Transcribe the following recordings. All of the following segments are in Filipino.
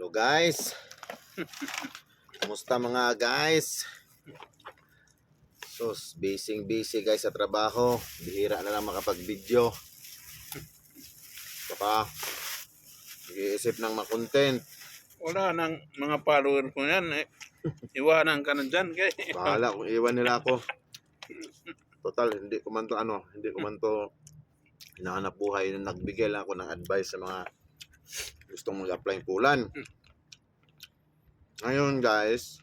Hello guys. Kumusta mga guys? Sus, busy busy guys sa trabaho. Bihira na lang makapag-video. Baka nag-iisip ng makontent. Wala nang mga follower ko yan. Eh. Iwanan ka na dyan. Kay. Bahala kung iwan nila ako. Total, hindi ko man to ano, hindi ko man to hinahanap buhay na nagbigay lang ako ng advice sa mga gustong mag-apply ng pulan. Ngayon guys,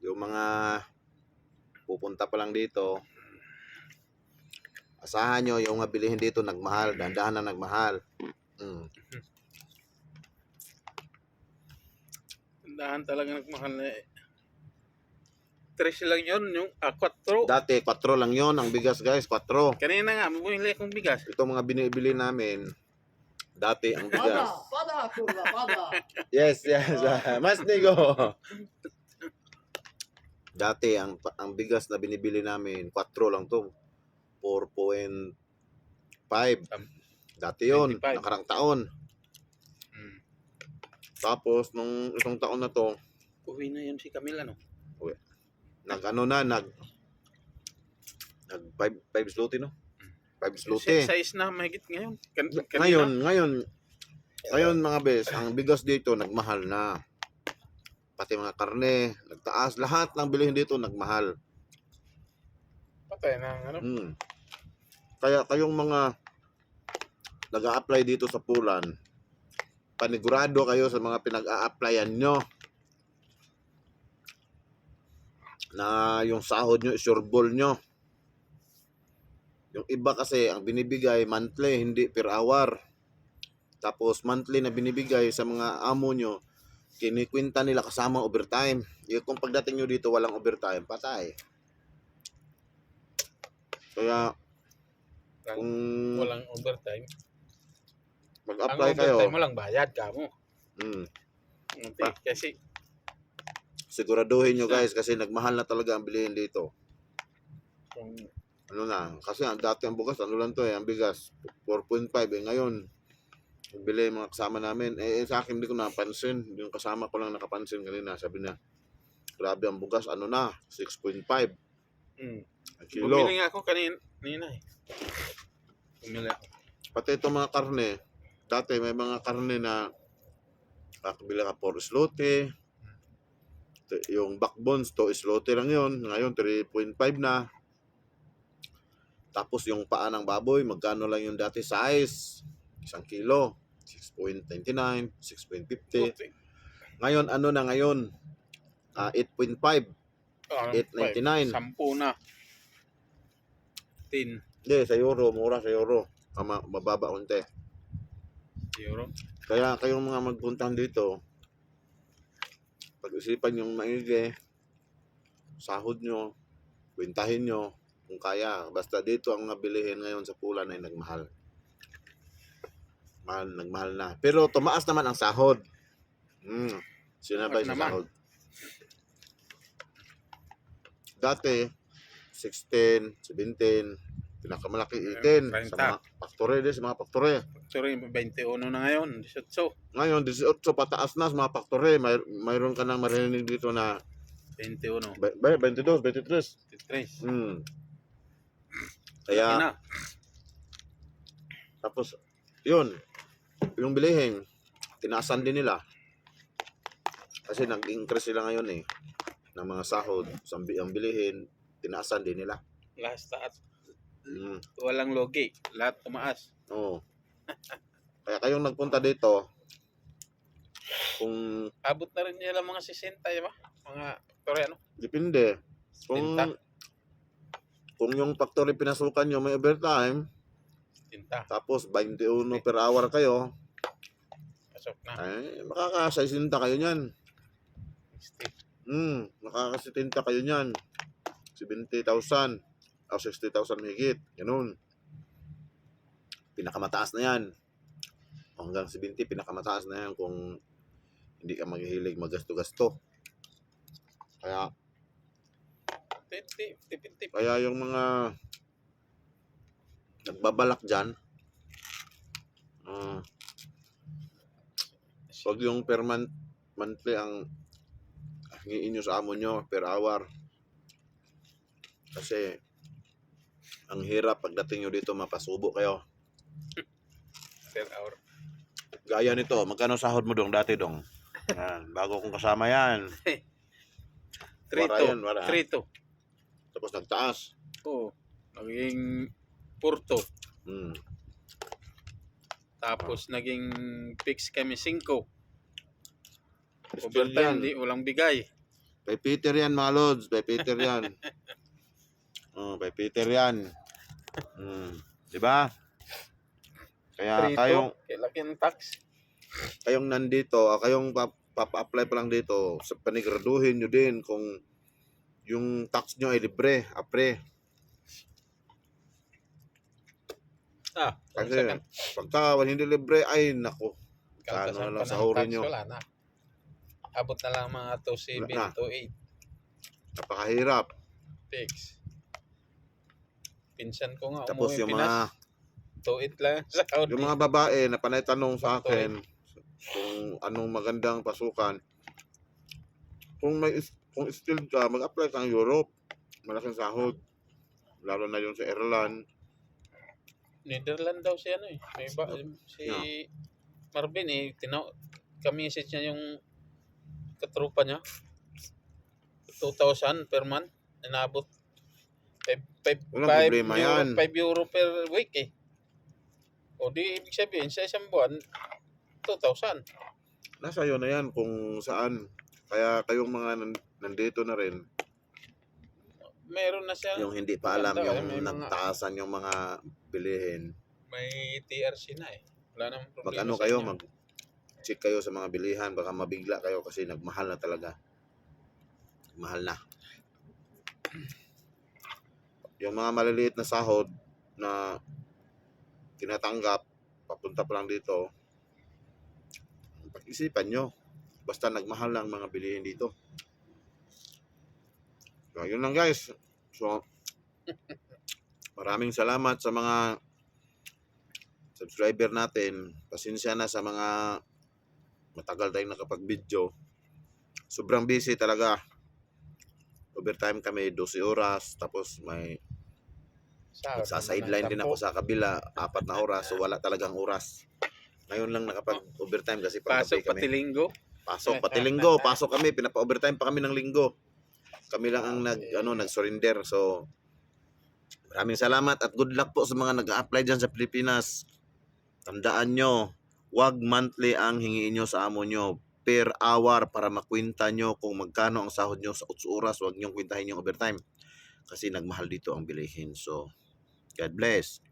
yung mga pupunta pa lang dito, asahan nyo yung mga bilihin dito nagmahal, dandahan na nagmahal. Mm. Dahan talaga nagmahal na eh. Tres lang yun, yung ah, 4. Dati 4 lang yon ang bigas guys, 4. Kanina nga, bumili akong bigas. ito mga binibili namin, dati ang Pada, bigas. pada kurva, pada. Yes, yes. ah, Mas nigo. Dati ang ang bigas na binibili namin, 4 lang to. 4.5. Dati yon, 25. nakarang taon. Hmm. Tapos nung itong taon na to, Uwi na yun si Camila, no? nag ano na, nag nag 5 5 zloty no? 5 Si zloty. size na mahigit ngayon. Kan kanina, Ngayon, ngayon, ngayon mga bes, ang bigas dito nagmahal na. Pati mga karne, nagtaas. Lahat ng bilihin dito nagmahal. Patay na, ano? Hmm. Kaya kayong mga nag apply dito sa Pulan, panigurado kayo sa mga pinag-a-applyan nyo na yung sahod nyo, sureball nyo. Yung iba kasi, ang binibigay monthly, hindi per hour. Tapos monthly na binibigay sa mga amo nyo, kinikwinta nila kasama overtime. Yung kung pagdating nyo dito walang overtime, patay. Kaya, kung Walang overtime. Ang mag-apply kayo, overtime mo lang bayad ka mo. mm, Pa- Kasi, siguraduhin nyo guys kasi nagmahal na talaga ang bilihin dito. kung Ano na, kasi ang dati ang bugas, ano lang to eh, ang bigas, 4.5 eh. Ngayon, bili mga kasama namin. Eh, eh, sa akin hindi ko napansin. Yung kasama ko lang nakapansin kanina. Sabi na, grabe ang bugas, ano na, 6.5 mm, kilo. bumili nga ako kanina, kanina eh. Bumili ako. Pati itong mga karne, dati may mga karne na kakabila ka 4 slote. Yung backbones, to slote lang yon Ngayon, 3.5 na. Tapos yung paa ng baboy, magkano lang yung dati size? Isang kilo. 6.99, 6.50. Puti. Ngayon, ano na ngayon? Ah, 8.5. Ah, 8.99. Sampu na. Tin Hindi, sa euro. Mura sa euro. Ama, mababa unti. euro. Kaya kayong mga magpuntahan dito, pag-isipan yung maigi, sahod nyo, kwentahin nyo, kung kaya. Basta dito ang nabilihin ngayon sa pulan ay nagmahal. Mahal, nagmahal na. Pero tumaas naman ang sahod. Hmm. Sinabay sa sahod. Dati, 16, 17, pinakamalaki 18 sa 30. mga factory din, sa mga factory. Actually, 21 na ngayon. 18. Ngayon, 18 pataas na sa mga factory. May, mayroon ka nang marinig dito na 21. ba- ba- 22, 23. 23. Hmm. Kaya, tapos, yun, yung bilihin, tinaasan din nila. Kasi nag-increase sila ngayon eh, ng mga sahod. Ang bi- ang bilihin, tinaasan din nila. Lahat taas. Hmm. Walang logi. Lahat tumaas. Oo. Kaya kayong nagpunta dito, kung Abot na rin nila mga 60, ba? Mga Koreano. depende, kung Tinta. Kung yung factory pinasukan nyo may overtime, Tinta. tapos 21 per hour kayo, Pasok na. ay makakasaisinta kayo niyan. 60. Hmm, makakasitinta kayo niyan. 70,000 o 60,000 higit. Ganun. Pinakamataas na yan. Hanggang 70, pinakamataas na yan kung hindi ka maghihilig magasto-gasto. Kaya, 50-50. Kaya yung mga nagbabalak dyan, ah, uh, pag yung per month, monthly ang hingiin nyo sa amo nyo per hour, kasi ang hirap pagdating nyo dito mapasubo kayo. per hour. Gaya nito, magkano sahod mo dong dati dong? Yan, bago kong kasama yan. 3-2. 3-2. Tapos nagtaas. Oo. Naging 4 to. Hmm. Tapos naging fix kami 5. Still Overtime, di walang bigay. Kay Peter yan mga lods. Kay Peter yan. oh, kay Peter yan. Hmm. Diba? Kaya 3 kayong, to. Kaya laki ng tax. kayong nandito, ah, kayong pap- papa-apply pa lang dito, sa panigraduhin nyo din kung yung tax nyo ay libre, apre. Ah, Kasi pagka hindi libre, ay nako. kaltasan ano na lang sa huri nyo. Wala na. Abot na lang mga 2.7, Wala na. 2.8 Napakahirap. fix. Pinsan ko nga, Tapos umuwi yung Pinas, mga 2.8 lang sa Saudi. yung mga babae na panay tanong sa akin kung anong magandang pasukan. Kung may is- kung skilled ka, mag-apply ng Europe. Malaking sahod. Lalo na yung sa Ireland. Netherlands daw si ano eh. May ba, si Yeah. Marvin eh, tinaw, kamisage niya yung katrupa niya. 2,000 per month. Inabot. 5 Walang problema euro, yan. 5 euro per week eh. O di ibig sabihin sa isang buwan, 2,000. Nasa iyo na yan kung saan. Kaya kayong mga nandito na rin, Meron na siya. yung hindi pa alam Maganda, yung mga- nagtaasan yung mga bilihin. May TRC na eh. Wala namang problema Mag ano kayo, inyo. mag check kayo sa mga bilihan, baka mabigla kayo kasi nagmahal na talaga. Mahal na. Yung mga maliliit na sahod na tinatanggap, papunta pa lang dito, pag-isipan nyo. Basta nagmahal lang mga bilihin dito. So, yun lang guys. So, maraming salamat sa mga subscriber natin. Pasensya na sa mga matagal tayong nakapag-video. Sobrang busy talaga. Overtime kami 12 oras. Tapos may Sa, sideline din ako sa kabila. Apat na oras. So wala talagang oras. Ngayon lang nakapag-overtime kasi Pasok panggabi kami. pati linggo. Pasok pati linggo, pasok kami, pinapa-overtime pa kami ng linggo. Kami lang ang nag ano nag-surrender. So maraming salamat at good luck po sa mga nag-a-apply diyan sa Pilipinas. Tandaan nyo, wag monthly ang hingiin nyo sa amo nyo per hour para makwenta nyo kung magkano ang sahod nyo sa 8 oras. Wag nyo kwentahin yung overtime. Kasi nagmahal dito ang bilihin. So, God bless.